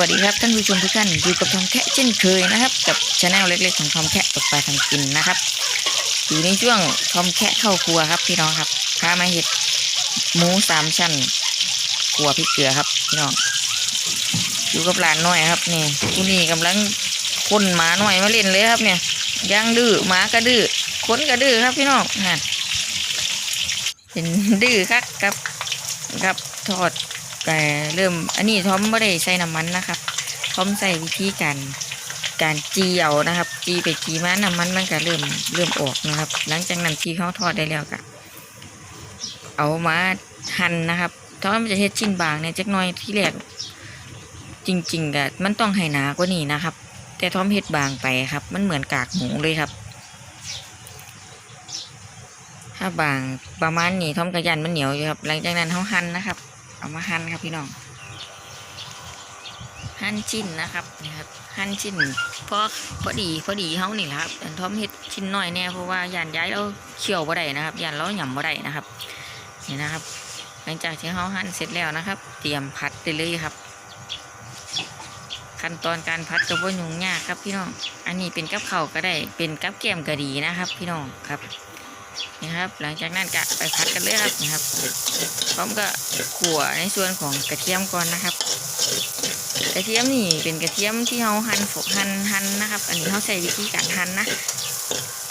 วัสดีครับท่านผู้ชมทุกท่านอยู่กับทอมแคะเช่นเคยนะครับ กับช anel เล็กๆของทอมแคะตกปลาทำกินนะครับ อยู่ในช่วงทอมแคะเข้าครัวครับพี่น้องครับพามาเห็ดหมูสามชั้นขัวพริกเกลือครับพี่น้องอยู่กับหลานน้อยครับนี่ผู้นี้กำลังคนหมาหน่อยมาเล่นเลยครับเนี่ยย่างดื้อหมาก็ดื้อคนก็ดื้อครับพี่น้องนั่นเป็นดื้อครับครับครับทอด แต่เริ่มอันนี้ทอมไม่ได้ใส่น้ำมันนะครับทอมใส่วิธีการการจีเอานะครับ จีไปจีมาน้ำมันมันก็เริ่มเริ่มออกนะครับ หลังจากนั้นที่เขาทอดได้แล้วก็เอามาหั่นนะครับทอมจะเฮ็ดชิ้นบางเนี่ยจักน้อยที่แรกจริงๆก็มันต้องให้หนากว่านี้นะครับ แต่ทอมเฮ็ดบางไปครับ มันเหมือนกากหมูเลยครับถ้าบางประมาณนี้ทอมกระยันมันเหนียวอยู่ครับ หลังจากนั้นเขาหั่นนะครับ เอามาหั่นครับพี่น้อง หั่นชิ้นนะครับนะครับ หั่นชิ้นพอพอดีพอดีเฮานี่ครับทอมเฮ็ดชิ้นน้อยแน่เพราะว่ายานย้ายเราเคี่ยวบ่ได้นะครับยานเราหย่ำบ่ได้นะครับนี่นะครับ หลังจากที่เฮาหั่นเสร็จแล้วนะครับ เตรียมพัดไปเลยครับ ขั้นตอนการพัดก็บ่ยุ่งยากครับพี่น้อง อันนี้เป็นกับเข้าก็ได้เป็นกับแก้มก็ดีนะครับ พี่น้องครับ นี่ครับ หลังจากนั้นก็ไปพัดกันเลยครับนะครับ พร้อมก็ขั่วในส่วนของกระเทียมก่อนนะครับ กระเทียมนี่เป็นกระเทียมที่เราหั่นฝกหั่นหั่นนะครับ อันนี้เขาใช้วิธีการหั่นนะ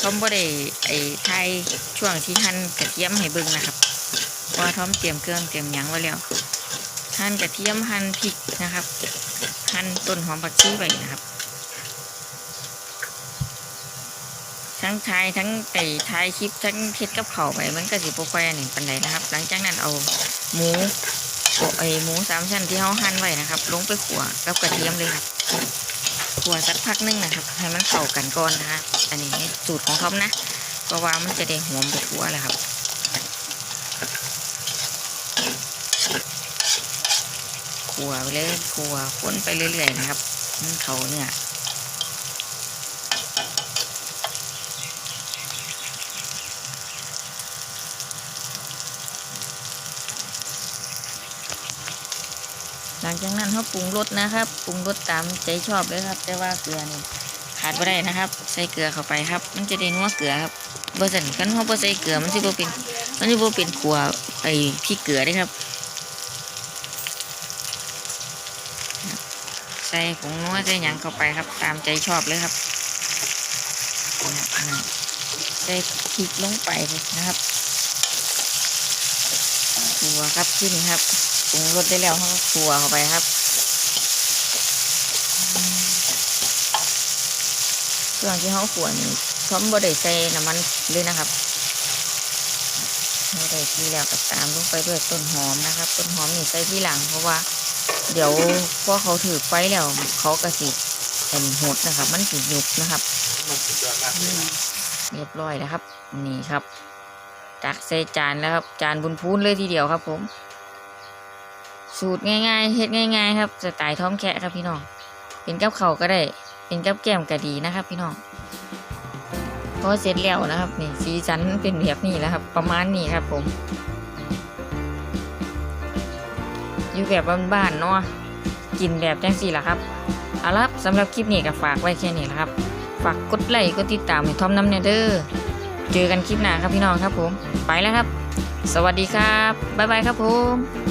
ทอมบ่ได้ไอ้ไทยช่วงที่หั่นกระเทียมให้เบิ่งนะครับเพราะว่าทอมเตรียมเครื่องเตรียมหยังไว้แล้วหั่นกระเทียมหั่นพริกนะครับหั่นต้นหอมผักชีไว้นะครับ ทั้งทายทั้งไก่ทายคลิปทั้งเฮ็ดกับเขาไปมันก็สิบ่ค่อยอันนี้ปานใดนะครับ หลังจากนั้นเอาหมูโอ้ไอหมูสามชั้นที่เขาหั่นไว้นะครับ ลงไปขั่วกับกระเทียมเลยครับขั่วสักพักนึงนะครับให้มันเข้ากันก่อนนะคะอันนี้สูตรของเขานะเพราะว่ามันจะได้หอมไปทั่วเลยครับขั่วไปเลยขั่วคนไปเรื่อยๆนะครับมันเขาเนี่ย หลังจากนั้นเขาปรุงรสนะครับ ปรุงรสตามใจชอบเลยครับ แต่ว่าเกลือนี่ขาดไม่ได้นะครับ ใส่เกลือเข้าไปครับ มันจะได้นัวเกลือครับเบอร์สันกันเขาบ่ใส่เกลือมันจะบเป็นมันจะบเป็นขัวไอ้พริกเกลือได้ครับ ใส่ผงนัวใส่หยังเข้าไปครับ ตามใจชอบเลยครับนะครับใส่พริกลงไปนะครับขัวครับขึ้นครับ ปรุงรสได้แล้วเขาก็คั่วเข้าไปครับเครื่องที่เขาขวนพร้อมบดได้ใส่น้ำมันเลยนะครับบดได้ที่แล้วก็ตามลงไปด้วยต้นหอมนะครับ ต้นหอมนี่ใส่ที่หลังเพราะว่า เดี๋ยวพอเขาถือไฟแล้วเขากระสิเป็นหดนะครับ มันสิหยุบนะครับเรียบร้อยแล้วครับ นี่ครับตักใส่จานแล้วครับ จานบุญพูนเลยทีเดียวครับผม สูตรง่ายๆเฮ็ดง่าย ๆ ครับสไตล์ท้อมแคะครับพี่น้องเป็นกับเข่าก็ได้ เป็นกับแก้มก็ดีนะครับพี่น้องพอเสร็จแล้วนะครับนี่สีสันเป็นแบบนี้แล้วครับ ประมาณนี้ครับผม อยู่แบบบ้านๆเนาะกินแบบจังสี่ละครับเอาละครับสำหรับคลิปนี้ก็ฝากไว้แค่นี้ละครับ ฝากกดไลค์กดติดตามให้ทอมน้ำเนเดอร์เจอกันคลิปหน้าครับพี่น้องครับผม ไปแล้วครับ สวัสดีครับ บ๊ายบายครับผม